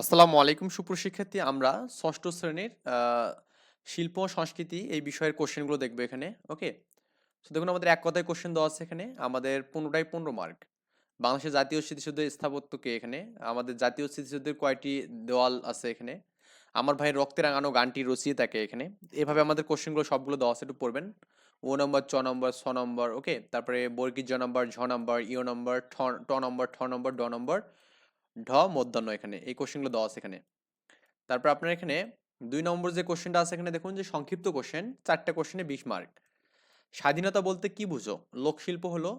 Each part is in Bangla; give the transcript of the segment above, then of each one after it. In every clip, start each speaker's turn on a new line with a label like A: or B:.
A: আসসালামু আলাইকুম সুপ্রশিক্ষার্থী আমরা ষষ্ঠ শ্রেণির শিল্প সংস্কৃতি এই বিষয়ের কোশ্চেনগুলো দেখব এখানে ওকে তো দেখুন, আমাদের এক কথায় কোশ্চেন দেওয়া আছে এখানে, আমাদের পনেরোটাই পনেরো মার্ক বাংলাদেশের জাতীয় স্মৃতিসৌধের স্থাপত্যকে এখানে, আমাদের জাতীয় স্মৃতিসৌধের কয়টি দেওয়াল আছে এখানে? আমার ভাই রক্তে রাঙানো গানটি রচিয়ে থাকে এখানে। এভাবে আমাদের কোশ্চেনগুলো সবগুলো দেওয়া আছে, একটু পড়বেন। ও নম্বর, চ নম্বর ছ নম্বর ওকে তারপরে বর্গীর জ নম্বর, ঝ নম্বর ইও নম্বর, ঠ, ট নম্বর, ঠ নম্বর, ড নম্বর ঢ মধ্যাহ্ন এখানে, এই কোশ্চেনগুলো দেওয়া আছে এখানে। তারপর আপনার এখানে দুই নম্বর যে কোশ্চেনটা আছে এখানে দেখুন যে সংক্ষিপ্ত কোশ্চেন চারটে কোশ্চেনে বিশ মার্ক স্বাধীনতা বলতে কি বুঝো? লোকশিল্প হলো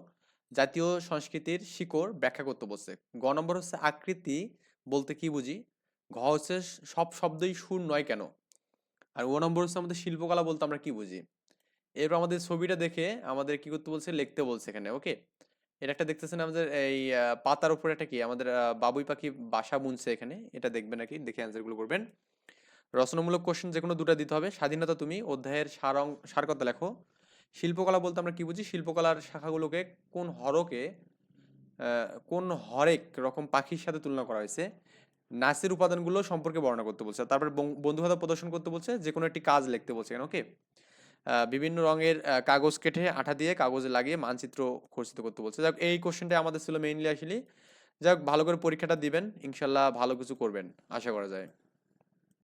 A: জাতীয় সংস্কৃতির শিকড় ব্যাখ্যা করতে বলছে। গ নম্বর হচ্ছে আকৃতি বলতে কি বুঝি? ঘ হচ্ছে সব শব্দই সুর নয় কেন? আর ও নম্বর হচ্ছে আমাদের শিল্পকলা বলতে আমরা কি বুঝি? এরপর আমাদের ছবিটা দেখে আমাদের কি করতে বলছে? লিখতে বলছে এখানে ওকে এটা একটা দেখতেছেন আমাদের এই পাতার উপরে একটা কি? আমাদের বাবুই পাখি বাসা বুনছে এখানে। এটা দেখবেন নাকি দেখে অ্যান্সারগুলো করবেন রচনামূলক কোশ্চেন যে কোনো দুটো দিতে হবে। স্বাধীনতা তুমি, অধ্যায়ের সারং সার কথা লেখো। শিল্পকলা বলতে আমরা কি বুঝি? শিল্পকলার শাখাগুলোকে কোন হরকে কোন হরেক রকম পাখির সাথে তুলনা করা হয়েছে? নাচের উপাদানগুলো সম্পর্কে বর্ণনা করতে বলছে। তারপর বন্ধুভাতা প্রদর্শন করতে বলছে। যে কোনো একটি কাজ লিখতে বলছে কেন ওকে বিভিন্ন রঙের কাগজ কেটে আঠা দিয়ে কাগজে লাগিয়ে মানচিত্র খর্চিত করতে বলছে। যাক, এই কোশ্চেনটা আমাদের ছিল মেইনলি আসলে যাক, ভালো করে পরীক্ষাটা দিবেন। ইনশাল্লাহ ভালো কিছু করবেন, আশা করা যায়।